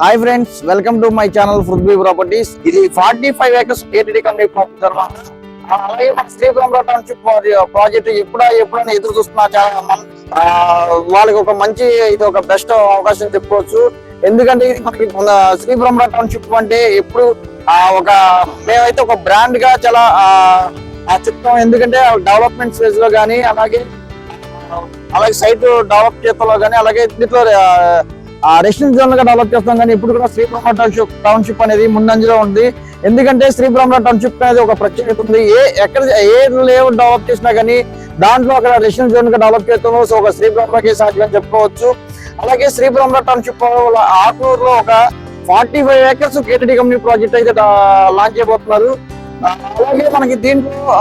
Hi friends welcome to my channel Prithvi properties ఇది forty five acres ATD complete property అనమాట అలాగే మన Sripuram township project ఎప్పుడా ఎప్పుడైనా ఎదురు చూస్తున్నా చాలా వాళ్ళకి ఒక మంచి ఇది ఒక బెస్ట్ అవకాశం చెప్పుకోవచ్చు. ఎందుకంటే ఇది మనకి మన టౌన్షిప్ అంటే ఎప్పుడు ఒక మేమైతే ఒక బ్రాండ్గా చాలా ఆ, చెప్తాం. ఎందుకంటే డెవలప్మెంట్ ఫేజ్లో కానీ అలాగే అలాగే సైట్ డెవలప్ చేతలో కానీ అలాగే దీంట్లో రెసిడెన్స్ జోన్గా డెవలప్ చేస్తాం కానీ ఇప్పుడు కూడా శ్రీబ్రహ్మ టౌన్షిప్ టౌన్షిప్ అనేది ముందంజలో ఉంది. ఎందుకంటే శ్రీబ్రహ్మ టౌన్షిప్ అనేది ఒక ప్రత్యేకత ఉంది. ఏ ఎక్కడ ఏ లేఅవుట్ డెవలప్ చేసినా కానీ దాంట్లో అక్కడ రెసిడెన్స్ జోన్గా డెవలప్ చేస్తాం సో ఒక శ్రీబ్రహ్మకి సాధ్యం చెప్పుకోవచ్చు. అలాగే శ్రీబ్రహ్మ టౌన్షిప్ ఆకునూరులో ఒక forty five acres KTD company project అయితే లాంచ్ చేయబోతున్నారు. అలాగే మనకి దీంట్లో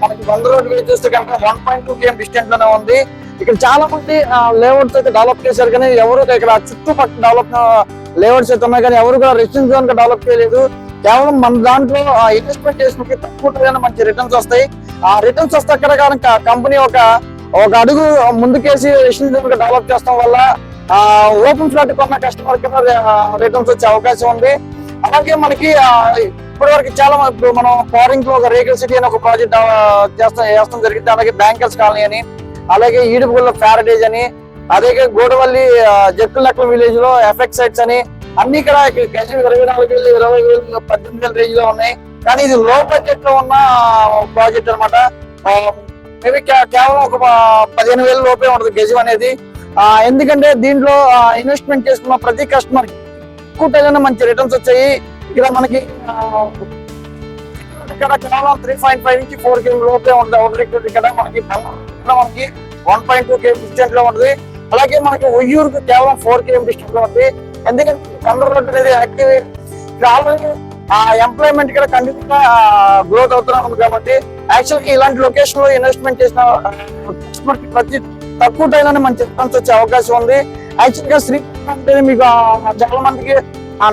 మనకి వంద రోడ్డు చూస్తే కనుక వన్ పాయింట్ టూ కేఎం డిస్టెన్స్లోనే ఉంది. ఇక్కడ చాలా మంది లేఅవుట్స్ అయితే డెవలప్ చేశారు కానీ ఎవరు ఇక్కడ చుట్టుపక్కల డెవలప్ లేఅవుట్స్ అయితే ఉన్నాయి కానీ ఎవరు కూడా రెసిడెన్స్ జోన్ డెవలప్ చేయలేదు. కేవలం మన దాంట్లో ఇన్వెస్ట్మెంట్ చేసిన తక్కువ మంచి రిటర్న్స్ వస్తాయి. ఆ రిటర్న్స్ వస్తే అక్కడ కనుక కంపెనీ ఒక ఒక అడుగు ముందుకేసి రెసిడెన్స్ జోన్ డెవలప్ చేస్తాం వల్ల ఓపెన్ ఫ్లాట్ కొన్న కస్టమర్ కింద రిటర్న్స్ వచ్చే అవకాశం ఉంది. అలాగే మనకి ఇప్పటి వరకు చాలా ఇప్పుడు మనం ఫారింగ్లో ఒక రేకల్ సిటీ అని ఒక ప్రాజెక్ట్ చేస్తాం వేస్తాం జరిగింది. అలాగే బ్యాంకర్స్ కాలనీ అని. అలాగే ఈడుపుల ప్యారడేజ్ అని అలాగే గోడవల్లి జట్టు లెక్కల విలేజ్లో ఎఫెక్ట్ సైట్స్ అని అన్ని ఇక్కడ గజం ఇరవై నాలుగు వేలు ఇరవై వేలు పద్దెనిమిది వేల రేంజ్లో ఉన్నాయి. కానీ ఇది లో బడ్జెట్లో ఉన్న ప్రాజెక్ట్ అనమాట మేబీ కేవలం ఒక పదిహేను వేల లోపే ఉంటుంది గజం అనేది. ఎందుకంటే దీంట్లో ఇన్వెస్ట్మెంట్ చేసుకున్న ప్రతి కస్టమర్ ఎక్కువ మంచి రిటర్న్స్ వచ్చాయి. ఇక్కడ మనకి ఇక్కడ కేవలం త్రీ పాయింట్ ఫైవ్ నుంచి ఫోర్ కేఎం లోపే ఉంటుంది అవుటర్ ఇక్కడ మనకి మనకి వన్ పాయింట్ టూ కేఎం డిస్టెన్స్లో ఉంటుంది అలాగే మనకి ఉయ్యూరుకు కేవలం ఫోర్ కేఎం డిస్టెన్స్లో ఉంది. ఎందుకంటే కండర్ రోడ్ అనేది యాక్టివ్ ఆల్రెడీ ఆ ఎంప్లాయ్మెంట్ ఇక్కడ కంటిన్యూగా గ్రోత్ అవుతున్నా ఉంది కాబట్టి యాక్చువల్ ఇలాంటి లొకేషన్లో ఇన్వెస్ట్మెంట్ చేసిన కస్టమర్కి ప్రతి తక్కువ టైంలోనే మనం చెప్పడానికి వచ్చే అవకాశం ఉంది. యాక్చువల్గా శ్రీ అంటే మీకు చాలా మందికి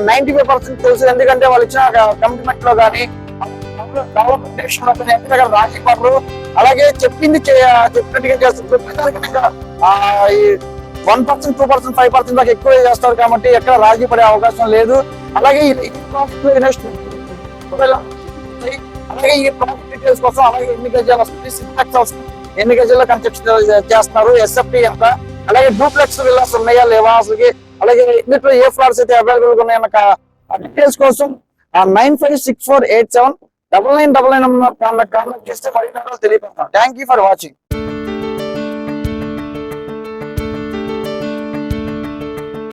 నైన్టీ ఫైవ్ పర్సెంట్ తెలుసు. ఎందుకంటే వాళ్ళు ఇచ్చిన కమిట్మెంట్లో కానీ డెవలప్మెంట్ విషయంలో కానీ రాజీ పడరు అలాగే చెప్పింది చెప్పినట్టుగా చేస్తారు చెప్పేదానికన్నా one percent two percent five percent దాకా ఎక్కువ చేస్తారు కాబట్టి ఎక్కడ రాజీ పడే అవకాశం లేదు. అలాగే ఈ అలాగే ఈ ప్రాజెక్ట్ డీటెయిల్స్ కోసం అలాగే ఎన్ని గజాలు వస్తుంది సింటాక్స్ వస్తుంది ఎన్ని గజాల్లో కన్స్ట్రక్షన్ చేస్తున్నారు ఎస్ఎఫ్టీ ఎంత అలాగే డూప్లెక్స్ విల్లాస్ ఉన్నాయా లేవా అసలుకి అలాగే ఇందులో ఏ ఫ్లాట్స్ అయితే అవైలబుల్గా ఉన్నాయన్న డీటెయిల్స్ కోసం nine five six four eight seven double nine double nine contact చేస్తే మరిన్ని వివరాలు తెలియపడతాం థ్యాంక్ యూ ఫర్ వాచింగ్